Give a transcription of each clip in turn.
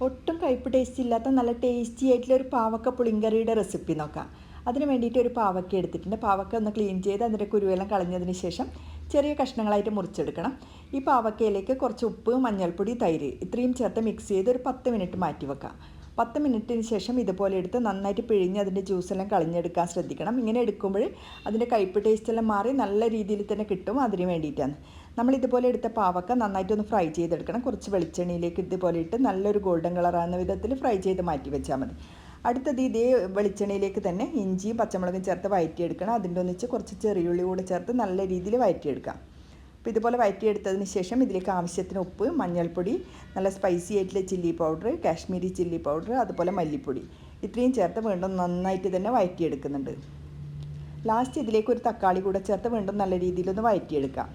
ഒട്ടും കയ്പ് ടേസ്റ്റ് ഇല്ലാത്ത നല്ല ടേസ്റ്റി ആയിട്ടുള്ള ഒരു പാവക്ക പുളിങ്കറിയുടെ റെസിപ്പി നോക്കാം. അതിന് വേണ്ടിയിട്ട് ഒരു പാവക്ക എടുത്തിട്ടുണ്ട്. പാവക്ക ഒന്ന് ക്ലീൻ ചെയ്ത് അതിന്റെ കുരുവെല്ലാം കളഞ്ഞതിന് ശേഷം ചെറിയ കഷ്ണങ്ങളായിട്ട് മുറിച്ചെടുക്കണം. ഈ പാവക്കയിലേക്ക് കുറച്ച് ഉപ്പ് മഞ്ഞൾപ്പൊടി തൈര് ഇത്രയും ചേർത്ത് മിക്സ് ചെയ്ത് ഒരു പത്ത് മിനിറ്റ് മാറ്റി വെക്കാം പത്ത് മിനിറ്റിന് ശേഷം ഇതുപോലെ എടുത്ത് നന്നായിട്ട് പിഴിഞ്ഞ് അതിന്റെ ജ്യൂസെല്ലാം കളഞ്ഞെടുക്കാൻ ശ്രദ്ധിക്കണം. ഇങ്ങനെ എടുക്കുമ്പോൾ അതിന്റെ ടേസ്റ്റ് ടേസ്റ്റെല്ലാം മാറി നല്ല രീതിയിൽ തന്നെ കിട്ടും അതിന് വേണ്ടിയിട്ടാണ്. നമ്മൾ ഇതുപോലെ എടുത്ത പാവക്ക നന്നായിട്ടൊന്ന് ഫ്രൈ ചെയ്തെടുക്കണം. കുറച്ച് വെളിച്ചെണ്ണയിലേക്ക് ഇതുപോലെ ഇട്ട് നല്ലൊരു ഗോൾഡൻ കളറാകുന്ന വിധത്തിൽ ഫ്രൈ ചെയ്ത് മാറ്റി വെച്ചാൽ മതി. അടുത്തത് ഇതേ വെളിച്ചെണ്ണയിലേക്ക് തന്നെ ഇഞ്ചിയും പച്ചമുളകും ചേർത്ത് വഴറ്റിയെടുക്കണം അതിന്റെ ഒന്നിച്ച് കുറച്ച് ചെറിയുള്ളി കൂടെ ചേർത്ത് നല്ല രീതിയിൽ വഴറ്റിയെടുക്കാം അപ്പോൾ ഇതുപോലെ വയറ്റിയെടുത്തതിന് ശേഷം ഇതിലേക്ക് ആവശ്യത്തിന് ഉപ്പ് മഞ്ഞൾപ്പൊടി നല്ല സ്പൈസി ആയിട്ടുള്ള chilli powder Kashmiri chilli powder അതുപോലെ മല്ലിപ്പൊടി. ഇത്രയും ചേർത്ത് വീണ്ടും നന്നായിട്ട് തന്നെ വയറ്റിയെടുക്കുന്നുണ്ട്. ലാസ്റ്റ് ഇതിലേക്ക് ഒരു തക്കാളി കൂടെ ചേർത്ത് വീണ്ടും നല്ല രീതിയിലൊന്ന് വയറ്റിയെടുക്കാം.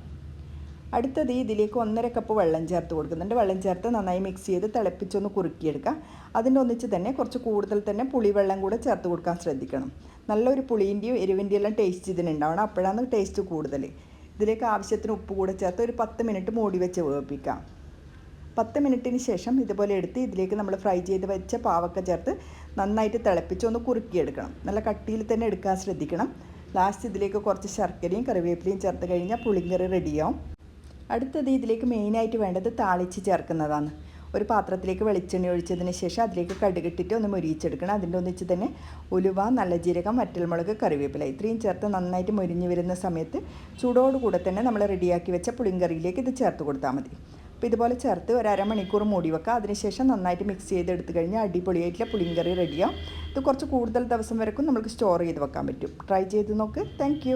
അടുത്തത് ഇതിലേക്ക് ഒന്നര കപ്പ് വെള്ളം ചേർത്ത് കൊടുക്കുന്നുണ്ട്. വെള്ളം ചേർത്ത് നന്നായി മിക്സ് ചെയ്ത് തിളപ്പിച്ചൊന്ന് കുറുക്കിയെടുക്കാം. അതിന്റെ ഒന്നിച്ച് തന്നെ കുറച്ച് കൂടുതൽ തന്നെ പുളിവെള്ളം കൂടെ ചേർത്ത് കൊടുക്കാൻ ശ്രദ്ധിക്കണം. നല്ലൊരു പുളീന്റെയും എരിവിന്റെയും എല്ലാം ടേസ്റ്റ് ഇതിനുണ്ടാവണം. അപ്പോഴാണ് ടേസ്റ്റ് കൂടുതൽ ഇതിലേക്ക് ആവശ്യത്തിന് ഉപ്പ് കൂടെ ചേർത്ത് ഒരു പത്ത് മിനിറ്റ് മൂടി വെച്ച് വേവിപ്പിക്കാം. പത്ത് മിനിറ്റിന് ശേഷം ഇതുപോലെ എടുത്ത് ഇതിലേക്ക് നമ്മൾ ഫ്രൈ ചെയ്ത് വെച്ച പാവക്ക ചേർത്ത് നന്നായിട്ട് തിളപ്പിച്ച് ഒന്ന് കുറുക്കിയെടുക്കണം. നല്ല കട്ടിയിൽ തന്നെ എടുക്കാൻ ശ്രദ്ധിക്കണം. ലാസ്റ്റ് ഇതിലേക്ക് കുറച്ച് ശർക്കരയും കറിവേപ്പിലയും ചേർത്ത് കഴിഞ്ഞാൽ പുളിങ്കറി റെഡിയാവും അടുത്തത് ഇതിലേക്ക് മെയിനായിട്ട് വേണ്ടത് താളിച്ച് ചേർക്കുന്നതാണ്. ഒരു പാത്രത്തിലേക്ക് വെളിച്ചെണ്ണ ഒഴിച്ചതിന് ശേഷം അതിലേക്ക് കടുകിട്ടിട്ട് ഒന്ന് മുരിയിച്ചെടുക്കണം. അതിന്റെ ഒന്നിച്ച് തന്നെ ഉലുവ നല്ല ജീരകം വറ്റൽമുളക് കറിവേപ്പില ഇത്രയും ചേർത്ത് നന്നായിട്ട് മുരിഞ്ഞ് വരുന്ന സമയത്ത് ചൂടോടുകൂടെ തന്നെ നമ്മൾ റെഡിയാക്കി വെച്ച പുളിങ്കറിയിലേക്ക് ഇത് ചേർത്ത് കൊടുത്താൽ മതി. അപ്പോൾ ഇതുപോലെ ചേർത്ത് ഒരു അരമണിക്കൂർ മൂടി വെക്കുക. അതിനുശേഷം നന്നായിട്ട് മിക്സ് ചെയ്തെടുത്ത് കഴിഞ്ഞാൽ അടിപൊളിയായിട്ടുള്ള പുളിങ്കറി റെഡിയാവും ഇത് കുറച്ച് കൂടുതൽ ദിവസം വരെക്കും നമുക്ക് സ്റ്റോർ ചെയ്ത് വെക്കാൻ പറ്റും. ട്രൈ ചെയ്ത് നോക്ക്. താങ്ക്